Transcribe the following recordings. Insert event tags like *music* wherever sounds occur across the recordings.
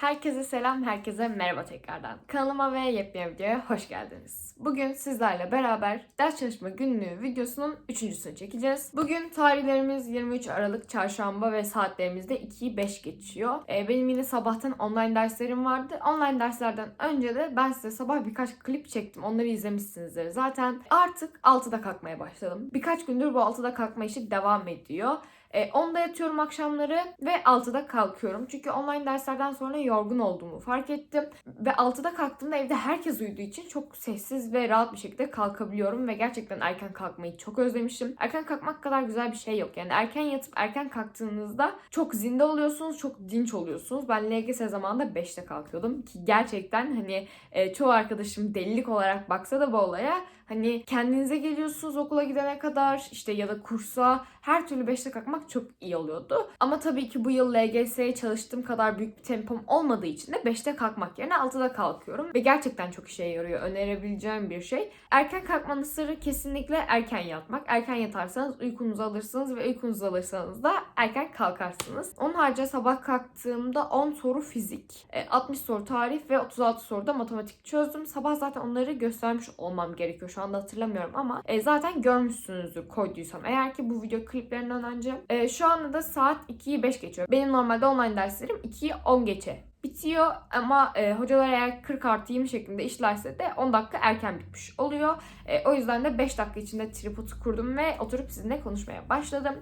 Herkese selam, herkese merhaba tekrardan. Kanalıma ve yepyeni videoya hoş geldiniz. Bugün sizlerle beraber ders çalışma günlüğü videosunun üçüncüsünü çekeceğiz. Bugün tarihlerimiz 23 Aralık Çarşamba ve saatlerimizde 2'yi 5 geçiyor. Ee, benim yine sabahtan online derslerim vardı. Online derslerden önce de ben size sabah birkaç klip çektim. Onları izlemişsinizdir zaten. Artık 6'da kalkmaya başladım. Birkaç gündür bu 6'da kalkma işi devam ediyor. E, 10'da yatıyorum akşamları ve 6'da kalkıyorum. Çünkü online derslerden sonra yorgun olduğumu fark ettim. Ve 6'da kalktığımda evde herkes uyuduğu için çok sessiz ve rahat bir şekilde kalkabiliyorum. Ve gerçekten erken kalkmayı çok özlemişim. Erken kalkmak kadar güzel bir şey yok. Yani erken yatıp erken kalktığınızda çok zinde oluyorsunuz, çok dinç oluyorsunuz. Ben LGS zamanında 5'te kalkıyordum. Ki gerçekten hani e, çoğu arkadaşım delilik olarak baksa da bu olaya Hani kendinize geliyorsunuz okula gidene kadar işte ya da kursa her türlü 5'te kalkmak çok iyi oluyordu. Ama tabii ki bu yıl LGS'ye çalıştığım kadar büyük bir tempom olmadığı için de 5'te kalkmak yerine 6'da kalkıyorum. Ve gerçekten çok işe yarıyor. Önerebileceğim bir şey. Erken kalkmanın sırrı kesinlikle erken yatmak. Erken yatarsanız uykunuzu alırsınız ve uykunuzu alırsanız da erken kalkarsınız. Onun haricinde sabah kalktığımda 10 soru fizik, 60 soru tarih ve 36 soruda matematik çözdüm. Sabah zaten onları göstermiş olmam gerekiyor. Şu anda hatırlamıyorum ama e, zaten görmüşsünüzdür koyduysam. Eğer ki bu video kliplerinden önce. E, şu anda da saat 2'yi 5 geçiyor. Benim normalde online derslerim 2'yi 10 geçe bitiyor ama e, hocalar eğer 40 artı 20 şeklinde işlerse de 10 dakika erken bitmiş oluyor. E, o yüzden de 5 dakika içinde tripodu kurdum ve oturup sizinle konuşmaya başladım.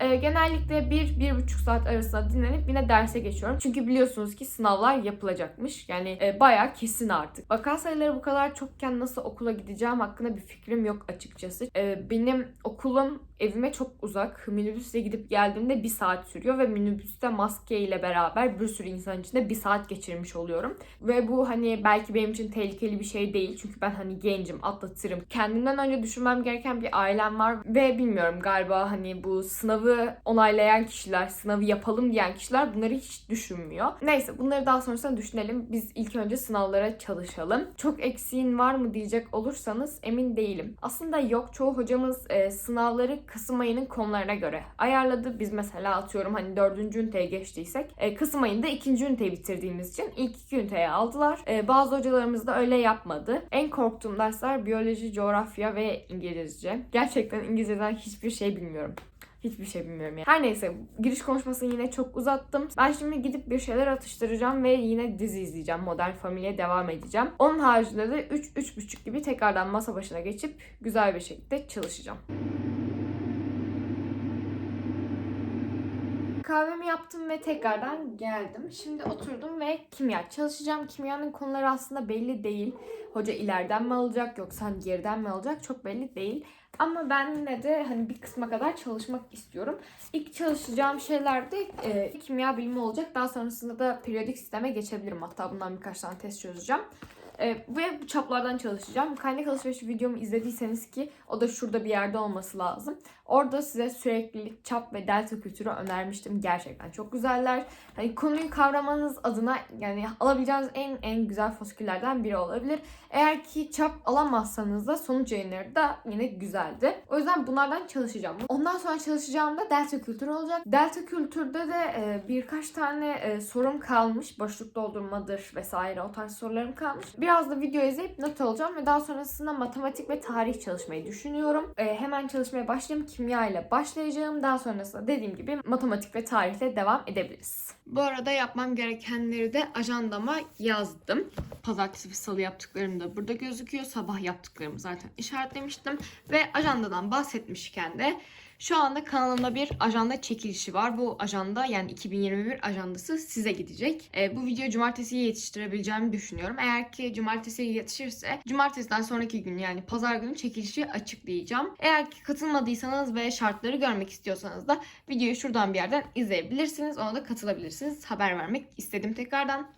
E, genellikle 1-1,5 saat arasında dinlenip yine derse geçiyorum. Çünkü biliyorsunuz ki sınavlar yapılacakmış. Yani e, bayağı kesin artık. Vaka sayıları bu kadar çokken nasıl okula gideceğim hakkında bir fikrim yok açıkçası. E, benim okulum evime çok uzak. Minibüsle gidip geldiğimde bir saat sürüyor ve minibüste maske ile beraber bir sürü insan içinde bir saat geçirmiş oluyorum. Ve bu hani belki benim için tehlikeli bir şey değil. Çünkü ben hani gencim, atlatırım. Kendimden önce düşünmem gereken bir ailem var ve bilmiyorum galiba hani bu sınavı onaylayan kişiler, sınavı yapalım diyen kişiler bunları hiç düşünmüyor. Neyse bunları daha sonrasında düşünelim. Biz ilk önce sınavlara çalışalım. Çok eksiğin var mı diyecek olursanız emin değilim. Aslında yok. Çoğu hocamız e, sınavları Kasım ayının konularına göre ayarladı. Biz mesela atıyorum hani dördüncü üniteye geçtiysek e, Kasım ayında ikinci üniteyi bitirdiğimiz için ilk iki üniteye aldılar. E, bazı hocalarımız da öyle yapmadı. En korktuğum dersler biyoloji, coğrafya ve İngilizce. Gerçekten İngilizceden hiçbir şey bilmiyorum. Hiçbir şey bilmiyorum yani. Her neyse giriş konuşmasını yine çok uzattım. Ben şimdi gidip bir şeyler atıştıracağım ve yine dizi izleyeceğim. Modern Family'e devam edeceğim. Onun haricinde de 3-3.30 gibi tekrardan masa başına geçip güzel bir şekilde çalışacağım. Kahvemi yaptım ve tekrardan geldim. Şimdi oturdum ve kimya çalışacağım. Kimyanın konuları aslında belli değil. Hoca ileriden mi alacak yoksa hani geriden mi alacak çok belli değil. Ama ben yine de hani bir kısma kadar çalışmak istiyorum. İlk çalışacağım şeyler de e, kimya bilimi olacak. Daha sonrasında da periyodik sisteme geçebilirim. Hatta bundan birkaç tane test çözeceğim. E, ve bu çaplardan çalışacağım. Kaynak alışverişi videomu izlediyseniz ki o da şurada bir yerde olması lazım. Orada size süreklilik, çap ve delta kültürü önermiştim. Gerçekten çok güzeller. Hani konuyu kavramanız adına yani alabileceğiniz en en güzel fasiküllerden biri olabilir. Eğer ki çap alamazsanız da sonuç yayınları da yine güzeldi. O yüzden bunlardan çalışacağım. Ondan sonra çalışacağım da delta kültür olacak. Delta kültürde de e, birkaç tane e, sorum kalmış. Boşluk doldurmadır vesaire o tarz sorularım kalmış. Biraz da video izleyip not alacağım ve daha sonrasında matematik ve tarih çalışmayı düşünüyorum. E, hemen çalışmaya başlayayım kimya ile başlayacağım. Daha sonrasında dediğim gibi matematik ve tarihle devam edebiliriz. Bu arada yapmam gerekenleri de ajandama yazdım. Pazartesi ve salı yaptıklarım da burada gözüküyor. Sabah yaptıklarımı zaten işaretlemiştim. Ve ajandadan bahsetmişken de şu anda kanalımda bir ajanda çekilişi var. Bu ajanda yani 2021 ajandası size gidecek. E, bu videoyu cumartesiye yetiştirebileceğimi düşünüyorum. Eğer ki cumartesiye yetişirse cumartesiden sonraki gün yani pazar günü çekilişi açıklayacağım. Eğer ki katılmadıysanız ve şartları görmek istiyorsanız da videoyu şuradan bir yerden izleyebilirsiniz. Ona da katılabilirsiniz. Haber vermek istedim tekrardan.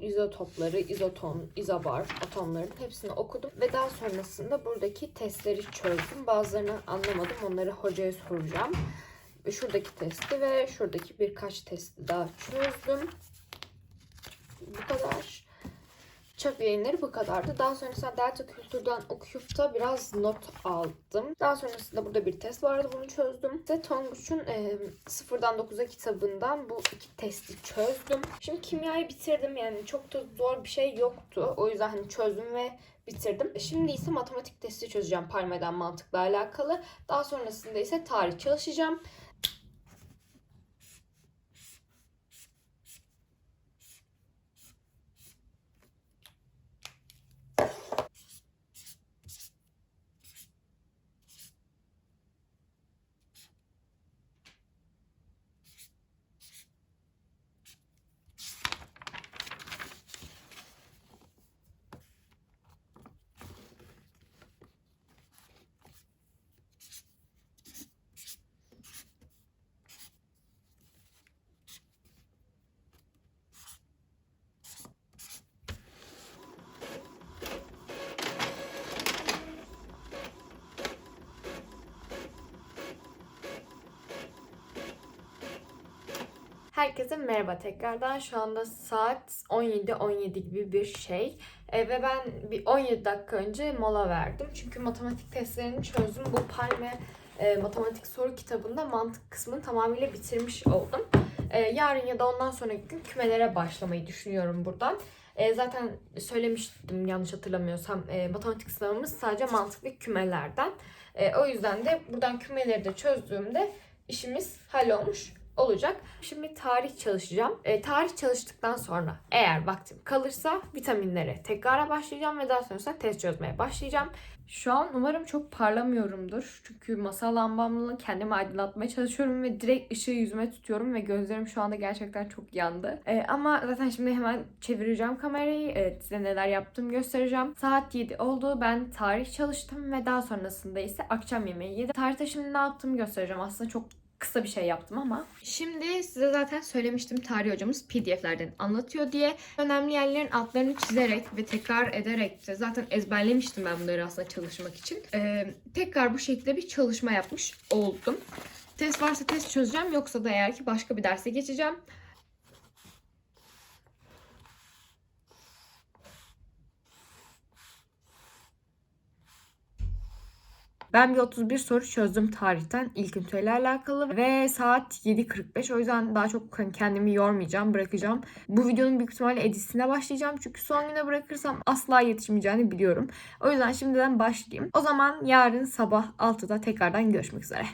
İzotopları, izoton, izobar atomların hepsini okudum. Ve daha sonrasında buradaki testleri çözdüm. Bazılarını anlamadım. Onları hocaya soracağım. Şuradaki testi ve şuradaki birkaç testi daha çözdüm. Bu kadar. Çap yayınları bu kadardı. Daha sonrasında Delta Kültür'den okuyup da biraz not aldım. Daha sonrasında burada bir test vardı. Bunu çözdüm. Ve Tonguç'un e, sıfırdan 9'a kitabından bu iki testi çözdüm. Şimdi kimyayı bitirdim. Yani çok da zor bir şey yoktu. O yüzden hani çözdüm ve bitirdim. Şimdi ise matematik testi çözeceğim Parme'den mantıkla alakalı. Daha sonrasında ise tarih çalışacağım. Herkese merhaba tekrardan. Şu anda saat 17-17 gibi bir şey. E, ve ben bir 17 dakika önce mola verdim. Çünkü matematik testlerini çözdüm. Bu Palme e, matematik soru kitabında mantık kısmını tamamıyla bitirmiş oldum. E, yarın ya da ondan sonraki gün kümelere başlamayı düşünüyorum buradan. E, zaten söylemiştim yanlış hatırlamıyorsam e, matematik sınavımız sadece mantıklı kümelerden. E, o yüzden de buradan kümeleri de çözdüğümde işimiz hallolmuş olacak. Şimdi tarih çalışacağım. E, tarih çalıştıktan sonra eğer vaktim kalırsa vitaminlere tekrara başlayacağım ve daha sonrasında test çözmeye başlayacağım. Şu an umarım çok parlamıyorumdur. Çünkü masa lambamla kendimi aydınlatmaya çalışıyorum ve direkt ışığı yüzüme tutuyorum ve gözlerim şu anda gerçekten çok yandı. E, ama zaten şimdi hemen çevireceğim kamerayı. E, size neler yaptım göstereceğim. Saat 7 oldu. Ben tarih çalıştım ve daha sonrasında ise akşam yemeği yedim. Tarihte şimdi ne yaptığımı göstereceğim. Aslında çok kısa bir şey yaptım ama. Şimdi size zaten söylemiştim tarih hocamız pdf'lerden anlatıyor diye. Önemli yerlerin altlarını çizerek ve tekrar ederek de zaten ezberlemiştim ben bunları aslında çalışmak için. Ee, tekrar bu şekilde bir çalışma yapmış oldum. Test varsa test çözeceğim yoksa da eğer ki başka bir derse geçeceğim. Ben bir 31 soru çözdüm tarihten ilk üniteyle alakalı ve saat 7.45 o yüzden daha çok hani kendimi yormayacağım bırakacağım. Bu videonun büyük ihtimalle editine başlayacağım çünkü son güne bırakırsam asla yetişmeyeceğini biliyorum. O yüzden şimdiden başlayayım. O zaman yarın sabah 6'da tekrardan görüşmek üzere.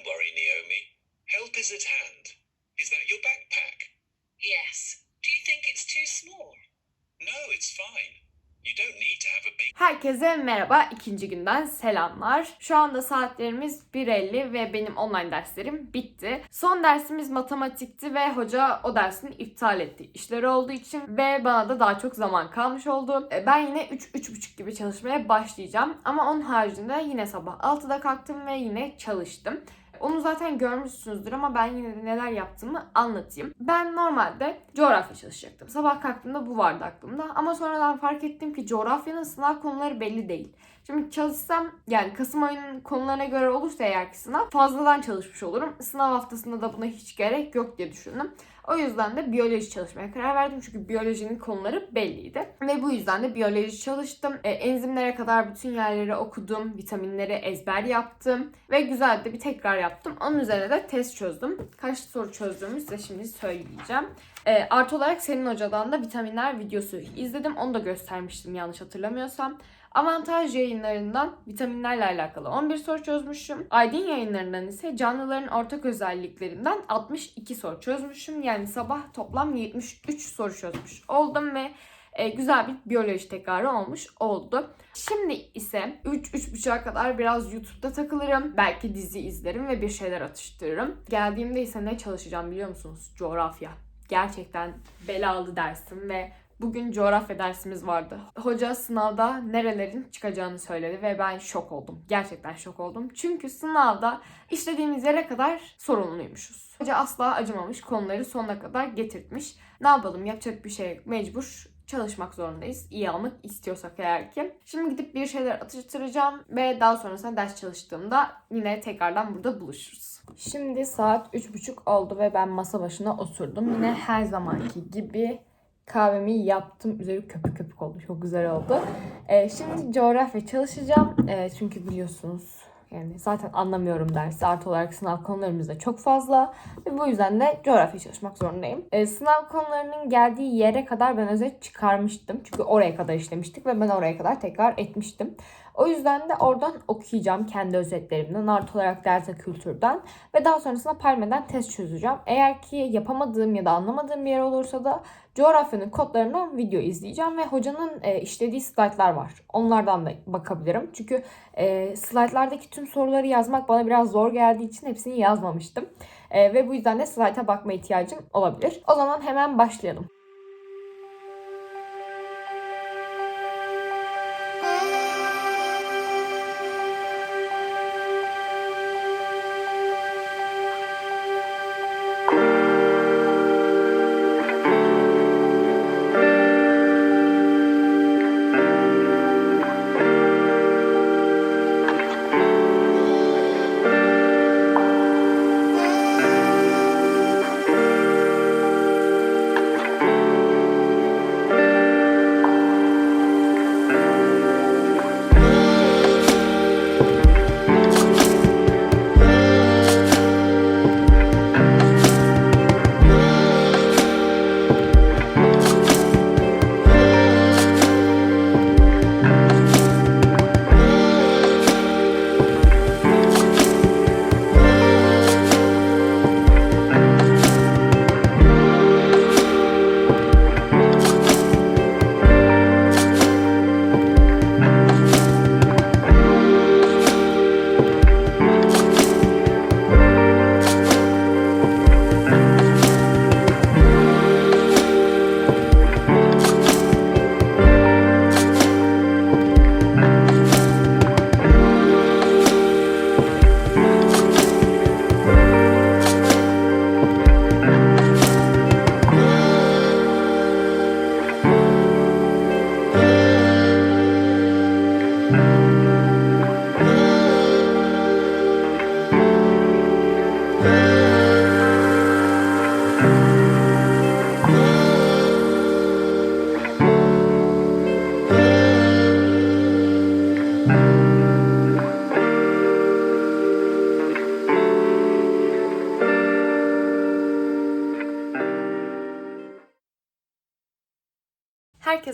Don't worry, Naomi. Help is at hand. Is that your backpack? Yes. Do you think it's too small? No, it's fine. You don't need to have a big Herkese merhaba. ikinci günden selamlar. Şu anda saatlerimiz 1.50 ve benim online derslerim bitti. Son dersimiz matematikti ve hoca o dersini iptal etti. İşleri olduğu için ve bana da daha çok zaman kalmış oldu. E, Ben yine 3-3.30 gibi çalışmaya başlayacağım. Ama onun haricinde yine sabah 6'da kalktım ve yine çalıştım. Onu zaten görmüşsünüzdür ama ben yine de neler yaptığımı anlatayım. Ben normalde coğrafya çalışacaktım. Sabah kalktığımda bu vardı aklımda. Ama sonradan fark ettim ki coğrafyanın sınav konuları belli değil. Şimdi çalışsam yani Kasım ayının konularına göre olursa eğer ki sınav fazladan çalışmış olurum. Sınav haftasında da buna hiç gerek yok diye düşündüm. O yüzden de biyoloji çalışmaya karar verdim. Çünkü biyolojinin konuları belliydi. Ve bu yüzden de biyoloji çalıştım. E, enzimlere kadar bütün yerleri okudum. Vitaminleri ezber yaptım. Ve güzel de bir tekrar yaptım. Onun üzerine de test çözdüm. Kaç soru çözdüğümü size şimdi söyleyeceğim. E, artı olarak senin hocadan da vitaminler videosu izledim. Onu da göstermiştim yanlış hatırlamıyorsam. Avantaj yayınlarından vitaminlerle alakalı 11 soru çözmüşüm. Aydın yayınlarından ise canlıların ortak özelliklerinden 62 soru çözmüşüm. Yani sabah toplam 73 soru çözmüş oldum ve e, güzel bir biyoloji tekrarı olmuş oldu. Şimdi ise 3-3.30'a kadar biraz YouTube'da takılırım. Belki dizi izlerim ve bir şeyler atıştırırım. Geldiğimde ise ne çalışacağım biliyor musunuz? Coğrafya. Gerçekten belalı dersim ve Bugün coğrafya dersimiz vardı. Hoca sınavda nerelerin çıkacağını söyledi ve ben şok oldum. Gerçekten şok oldum. Çünkü sınavda işlediğimiz yere kadar sorumluymuşuz. Hoca asla acımamış, konuları sonuna kadar getirtmiş. Ne yapalım yapacak bir şey. Mecbur çalışmak zorundayız. İyi almak istiyorsak eğer ki. Şimdi gidip bir şeyler atıştıracağım ve daha sonrasında ders çalıştığımda yine tekrardan burada buluşuruz. Şimdi saat 3.30 oldu ve ben masa başına oturdum. Yine her zamanki gibi kahvemi yaptım. Üzeri köpük köpük oldu. Çok güzel oldu. Ee, şimdi coğrafya çalışacağım. Ee, çünkü biliyorsunuz yani zaten anlamıyorum dersi. Artı olarak sınav konularımız da çok fazla. Ve bu yüzden de coğrafya çalışmak zorundayım. Ee, sınav konularının geldiği yere kadar ben özet çıkarmıştım. Çünkü oraya kadar işlemiştik ve ben oraya kadar tekrar etmiştim. O yüzden de oradan okuyacağım kendi özetlerimden, artı olarak delta kültürden ve daha sonrasında Palme'den test çözeceğim. Eğer ki yapamadığım ya da anlamadığım bir yer olursa da coğrafyanın kodlarından video izleyeceğim ve hocanın e, işlediği slaytlar var. Onlardan da bakabilirim. Çünkü e, slaytlardaki tüm soruları yazmak bana biraz zor geldiği için hepsini yazmamıştım. E, ve bu yüzden de slayta bakma ihtiyacım olabilir. O zaman hemen başlayalım.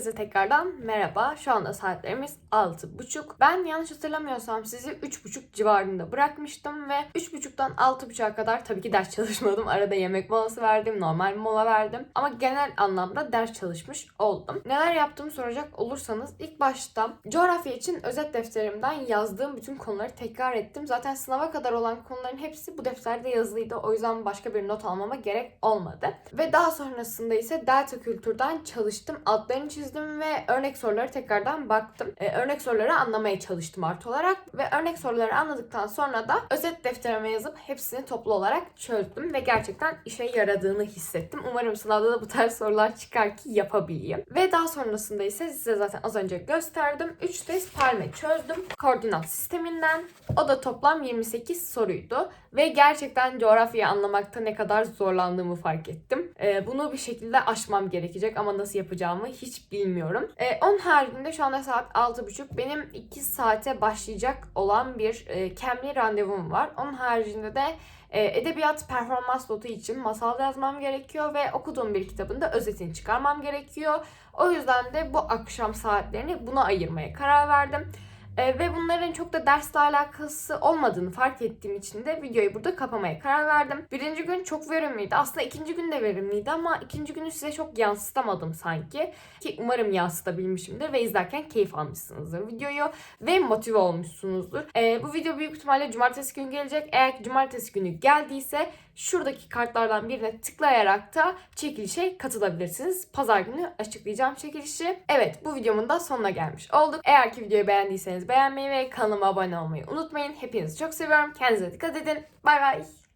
Herkese tekrardan merhaba. Şu anda saatlerimiz 6.30. Ben yanlış hatırlamıyorsam sizi 3.30 civarında bırakmıştım ve 3.30'dan 6.30'a kadar tabii ki ders *laughs* çalışmadım. Arada yemek molası verdim, normal mola verdim. Ama genel anlamda ders çalışmış oldum. Neler yaptığımı soracak olursanız ilk başta coğrafya için özet defterimden yazdığım bütün konuları tekrar ettim. Zaten sınava kadar olan konuların hepsi bu defterde yazılıydı. O yüzden başka bir not almama gerek olmadı. Ve daha sonrasında ise Delta Kültür'den çalıştım. Altlarını çizdim ve örnek soruları tekrardan baktım. Ee, örnek soruları anlamaya çalıştım artı olarak. Ve örnek soruları anladıktan sonra da özet defterime yazıp hepsini toplu olarak çözdüm. Ve gerçekten işe yaradığını hissettim. Umarım sınavda da bu tarz sorular çıkar ki yapabileyim. Ve daha sonrasında ise size zaten az önce gösterdim. 3 test palme çözdüm. Koordinat sisteminden. O da toplam 28 soruydu. Ve gerçekten coğrafyayı anlamakta ne kadar zorlandığımı fark ettim. Ee, bunu bir şekilde aşmam gerekecek ama nasıl yapacağımı hiç bilmiyorum. Ee, onun haricinde şu anda saat 6.30. Benim 2 saate başlayacak olan bir e, Cambly randevum var. Onun haricinde de e, edebiyat performans notu için masal yazmam gerekiyor ve okuduğum bir kitabın da özetini çıkarmam gerekiyor. O yüzden de bu akşam saatlerini buna ayırmaya karar verdim. E, ve bunların çok da dersle alakası olmadığını fark ettiğim için de videoyu burada kapamaya karar verdim. Birinci gün çok verimliydi. Aslında ikinci gün de verimliydi ama ikinci günü size çok yansıtamadım sanki. Ki umarım yansıtabilmişimdir ve izlerken keyif almışsınızdır videoyu ve motive olmuşsunuzdur. E, bu video büyük ihtimalle cumartesi günü gelecek. Eğer cumartesi günü geldiyse şuradaki kartlardan birine tıklayarak da çekilişe katılabilirsiniz. Pazar günü açıklayacağım çekilişi. Evet bu videomun da sonuna gelmiş olduk. Eğer ki videoyu beğendiyseniz beğenmeyi ve kanalıma abone olmayı unutmayın. Hepinizi çok seviyorum. Kendinize dikkat edin. Bay bay.